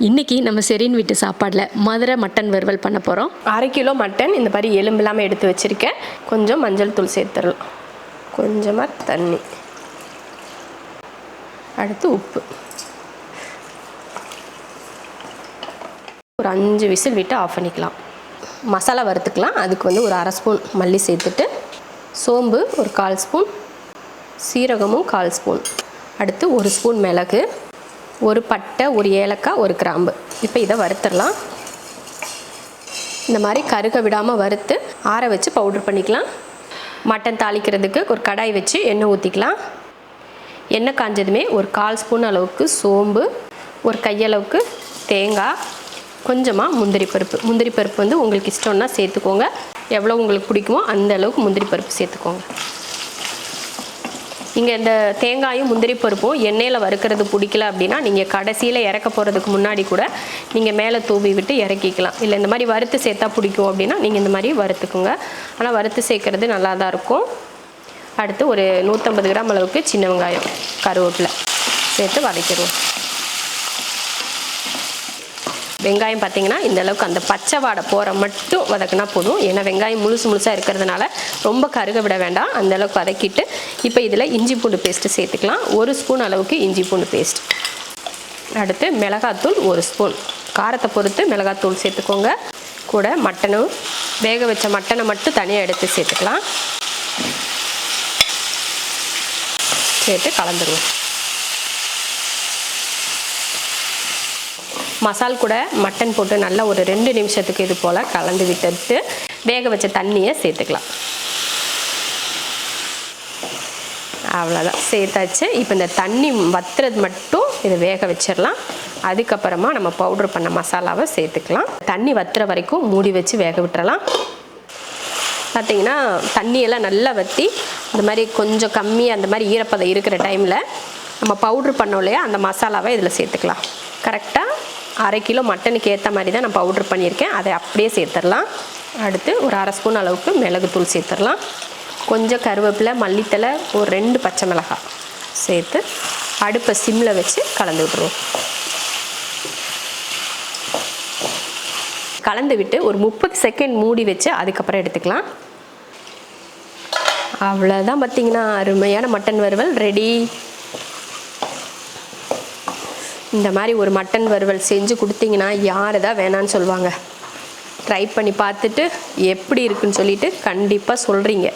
இன்றைக்கி நம்ம செரின் வீட்டு சாப்பாடில் மதுரை மட்டன் வறுவல் பண்ண போகிறோம் அரை கிலோ மட்டன் இந்த மாதிரி எலும்பு இல்லாமல் எடுத்து வச்சுருக்கேன். கொஞ்சம் மஞ்சள் தூள் சேர்த்துடலாம். கொஞ்சமாக தண்ணி. அடுத்து உப்பு. ஒரு அஞ்சு விசில் விட்டு ஆஃப் பண்ணிக்கலாம். மசாலா வறுத்துக்கலாம். அதுக்கு வந்து ஒரு அரை ஸ்பூன் மல்லி சேர்த்துட்டு சோம்பு ஒரு கால் ஸ்பூன் சீரகமும் கால் ஸ்பூன். அடுத்து ஒரு ஸ்பூன் மிளகு. ஒரு பட்டை ஒரு ஏலக்காய் ஒரு கிராம்பு. இப்போ இதை வறுத்துடலாம். இந்த மாதிரி கருக விடாமல் வறுத்து ஆற வச்சு பவுடர் பண்ணிக்கலாம். மட்டன் தாளிக்கிறதுக்கு ஒரு கடாய் வச்சு எண்ணெய் ஊற்றிக்கலாம் எண்ணெய் காஞ்சதுமே ஒரு கால் ஸ்பூன் அளவுக்கு சோம்பு ஒரு கையளவுக்கு தேங்காய் கொஞ்சமாக முந்திரி பருப்பு. முந்திரி பருப்பு வந்து உங்களுக்கு இஷ்டம்னா சேர்த்துக்கோங்க. எவ்வளோ உங்களுக்கு பிடிக்குமோ அந்த அளவுக்கு முந்திரி பருப்பு சேர்த்துக்கோங்க. இங்கே இந்த தேங்காயும் முந்திரி பருப்பும் எண்ணெயில் வறுக்கிறது பிடிக்கல அப்படின்னா நீங்கள் கடைசியில் இறக்க போகிறதுக்கு முன்னாடி கூட நீங்கள் மேலே தூவி விட்டு இறக்கிக்கலாம். இல்லை இந்த மாதிரி வறுத்து சேர்த்தா பிடிக்கும் அப்படின்னா நீங்கள் இந்த மாதிரி வறுத்துக்குங்க. ஆனால் வறுத்து சேர்க்குறது நல்லா தான் இருக்கும். அடுத்து ஒரு நூற்றம்பது கிராம் அளவுக்கு சின்ன வெங்காயம் கருவேப்பிலை சேர்த்து வதக்கிடுவோம். வெங்காயம் பார்த்தீங்கன்னா இந்த அளவுக்கு அந்த பச்சை வாடை போகிற மட்டும் வதக்கினா போதும். ஏன்னா வெங்காயம் முழுசு முழுசாக இருக்கிறதுனால ரொம்ப கருக விட வேண்டாம். அந்த அளவுக்கு வதக்கிட்டு இப்போ இதில் இஞ்சி பூண்டு பேஸ்ட்டு சேர்த்துக்கலாம். ஒரு ஸ்பூன் அளவுக்கு இஞ்சி பூண்டு பேஸ்ட் அடுத்து மிளகாத்தூள் ஒரு ஸ்பூன். காரத்தை பொறுத்து மிளகாத்தூள் சேர்த்துக்கோங்க. கூட மட்டனும் வேக வச்ச மட்டனை மட்டும் தனியாக எடுத்து சேர்த்துக்கலாம். சேர்த்து கலந்துருவோம். மசால் கூட மட்டன் போட்டு நல்லா ஒரு ரெண்டு நிமிஷத்துக்கு இது போல் கலந்து விட்டுட்டு வேக வச்ச தண்ணியை சேர்த்துக்கலாம். அவ்வளோதான் சேர்த்தாச்சு. இப்போ இந்த தண்ணி வத்துறது மட்டும் இதை வேக வச்சிடலாம் அதுக்கப்புறமா நம்ம பவுட்ரு பண்ண மசாலாவை சேர்த்துக்கலாம். தண்ணி வத்துற வரைக்கும் மூடி வச்சு வேக விட்டுறலாம். பார்த்தீங்கன்னா தண்ணியெல்லாம் நல்லா வற்றி இந்த மாதிரி கொஞ்சம் கம்மியாக அந்த மாதிரி ஈரப்பதம் இருக்கிற டைமில் நம்ம பவுட்ரு பண்ணோம் இல்லையா அந்த மசாலாவை இதில் சேர்த்துக்கலாம். கரெக்டாக அரை கிலோ மட்டனுக்கு ஏற்ற மாதிரி தான் நான் பவுட்ரு பண்ணியிருக்கேன். அதை அப்படியே சேர்த்துடலாம். அடுத்து ஒரு அரை ஸ்பூன் அளவுக்கு மிளகுத்தூள் சேர்த்துடலாம். கொஞ்சம் கருவேப்பிலை மல்லித்தலை ஒரு ரெண்டு பச்சை மிளகாய் சேர்த்து அடுப்பை சிம்மில் வச்சு கலந்து விட்ருவோம் கலந்து விட்டு ஒரு முப்பது செகண்ட் மூடி வச்சு அதுக்கப்புறம் எடுத்துக்கலாம். அவ்வளோதான் பார்த்தீங்கன்னா அருமையான மட்டன் வறுவல். ரெடி இந்த மாதிரி ஒரு மட்டன் வறுவல் செஞ்சு கொடுத்தீங்கன்னா யார் தான் வேணான்னு சொல்லுவாங்க. ட்ரை பண்ணி பார்த்துட்டு எப்படி இருக்குன்னு சொல்லிட்டு கண்டிப்பாக சொல்கிறீங்க